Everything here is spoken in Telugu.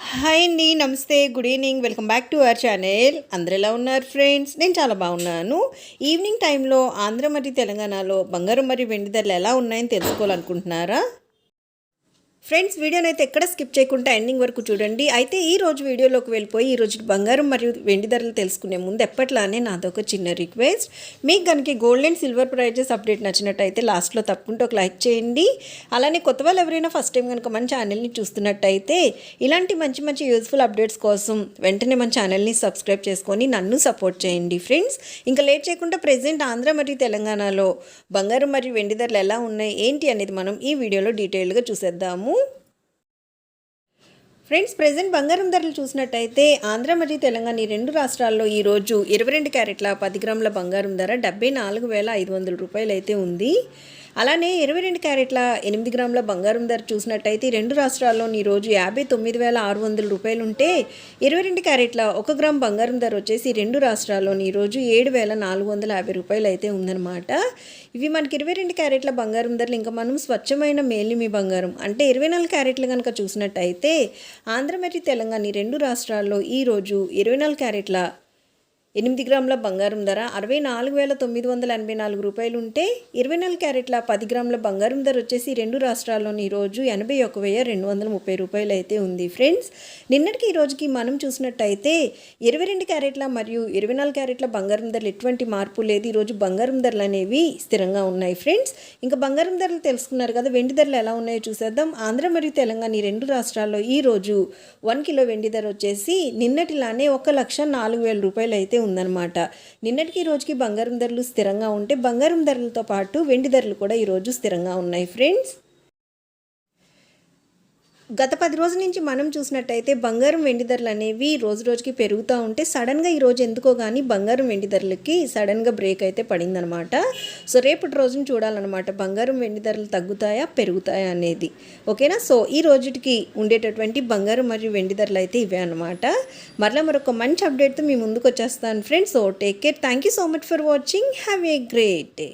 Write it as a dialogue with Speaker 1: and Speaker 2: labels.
Speaker 1: హాయ్ అండి నమస్తే good evening welcome back to our channel. అందరు ఎలా ఉన్నారు ఫ్రెండ్స్? నేను చాలా బాగున్నాను. ఈవినింగ్ టైంలో ఆంధ్ర మరియు తెలంగాణలో బంగారం మరియు వెండి ధరలు ఎలా ఉన్నాయని తెలుసుకోవాలనుకుంటున్నారా? ఫ్రెండ్స్ వీడియోని అయితే ఎక్కడ స్కిప్ చేయకుండా ఎండింగ్ వరకు చూడండి. అయితే ఈ రోజు వీడియోలోకి వెళ్ళిపోయి ఈ రోజు బంగారం మరియు వెండి ధరలు తెలుసుకునే ముందు ఎప్పట్లానే నాదొక చిన్న రిక్వెస్ట్. మీకు కనుక gold and silver prizes update నచ్చినట్టయితే లాస్ట్లో తప్పకుండా ఒక లైక్ చేయండి. అలానే కొత్త వాళ్ళు ఎవరైనా ఫస్ట్ టైం కనుక మన ఛానల్ని చూస్తున్నట్టయితే ఇలాంటి మంచి మంచి యూస్ఫుల్ అప్డేట్స్ కోసం వెంటనే మన ఛానల్ని సబ్స్క్రైబ్ చేసుకొని నన్ను సపోర్ట్ చేయండి ఫ్రెండ్స్ ఇంకా లేట్ చేయకుండా ప్రజెంట్ ఆంధ్ర మరియు తెలంగాణలో బంగారం మరియు వెండి ధరలు ఎలా ఉన్నాయి ఏంటి అనేది మనం ఈ వీడియోలో డీటెయిల్గా చూసేద్దాము. మనము ఫ్రెండ్స్ ప్రజెంట్ బంగారం ధరలు చూసినట్టయితే ఆంధ్ర మరియు తెలంగాణ ఈ రెండు రాష్ట్రాల్లో ఈరోజు ఇరవై రెండు క్యారెట్ల పది గ్రాముల బంగారం ధర డెబ్బై నాలుగు వేల ఐదు వందల రూపాయలు అయితే ఉంది. అలానే ఇరవై రెండు క్యారెట్ల ఎనిమిది గ్రాముల బంగారం ధర చూసినట్టయితే రెండు రాష్ట్రాల్లో ఈరోజు యాభై తొమ్మిది వేల ఆరు వందల రూపాయలు ఉంటే ఇరవై రెండు క్యారెట్ల ఒక గ్రామ్ బంగారం ధర వచ్చేసి రెండు రాష్ట్రాల్లో ఈరోజు ఏడు వేల నాలుగు వందల యాభై రూపాయలు అయితే ఉందన్నమాట. ఇవి మనకి ఇరవై రెండు క్యారెట్ల బంగారం ధరలు ఇంకా మనం స్వచ్ఛమైన మేలిమి బంగారం. అంటే ఇరవై నాలుగు క్యారెట్లు కనుక చూసినట్టయితే ఆంధ్ర మరియు తెలంగాణ రెండు రాష్ట్రాల్లో ఈరోజు ఇరవై నాలుగు క్యారెట్ల ఎనిమిది గ్రాముల బంగారం ధర అరవై నాలుగు వేల తొమ్మిది వందల ఎనభై నాలుగు రూపాయలు ఉంటే ఇరవై నాలుగు క్యారెట్ల పది గ్రాముల బంగారం ధర వచ్చేసి రెండు రాష్ట్రాల్లోని ఈరోజు ఎనభై ఒక వెయ్యి రెండు వందల ముప్పై రూపాయలు అయితే ఉంది. ఫ్రెండ్స్ నిన్నటికి ఈ రోజుకి మనం చూసినట్టయితే ఇరవై రెండు క్యారెట్ల మరియు ఇరవై నాలుగు క్యారెట్ల బంగారం ధరలు ఎటువంటి మార్పు లేదు. ఈరోజు బంగారం ధరలు అనేవి స్థిరంగా ఉన్నాయి. ఫ్రెండ్స్ ఇంకా బంగారం ధరలు తెలుసుకున్నారు కదా వెండి ధరలు ఎలా ఉన్నాయో చూసేద్దాం. ఆంధ్ర మరియు తెలంగాణ ఈ రెండు రాష్ట్రాల్లో ఈ రోజు వన్ కిలో వెండి ధర వచ్చేసి నిన్నటిలానే ఒక లక్ష నాలుగు వేల రూపాయలు అయితే ఉందన్నమాట. నిన్నటికి రోజుకి బంగారం ధరలు స్థిరంగా ఉంటే బంగారం ధరలతో పాటు వెండి ధరలు కూడా ఈరోజు స్థిరంగా ఉన్నాయి. ఫ్రెండ్స్ గత పది రోజుల నుంచి మనం చూసినట్టయితే బంగారం వెండి ధరలు అనేవి రోజు రోజుకి పెరుగుతూ ఉంటే సడన్గా ఈ రోజు ఎందుకో కానీ బంగారం వెండి ధరలకి సడన్గా బ్రేక్ అయితే పడిందనమాట. సో రేపటి రోజున చూడాలన్నమాట బంగారం వెండి ధరలు తగ్గుతాయా పెరుగుతాయా అనేది. ఓకేనా? సో ఈ రోజుకి ఉండేటటువంటి బంగారం మరియు వెండి ధరలు అయితే ఇవే అనమాట మరలా మరొక మంచి అప్డేట్తో మీ ముందుకు వచ్చేస్తాను friends. So take care thank you so much for watching have a great day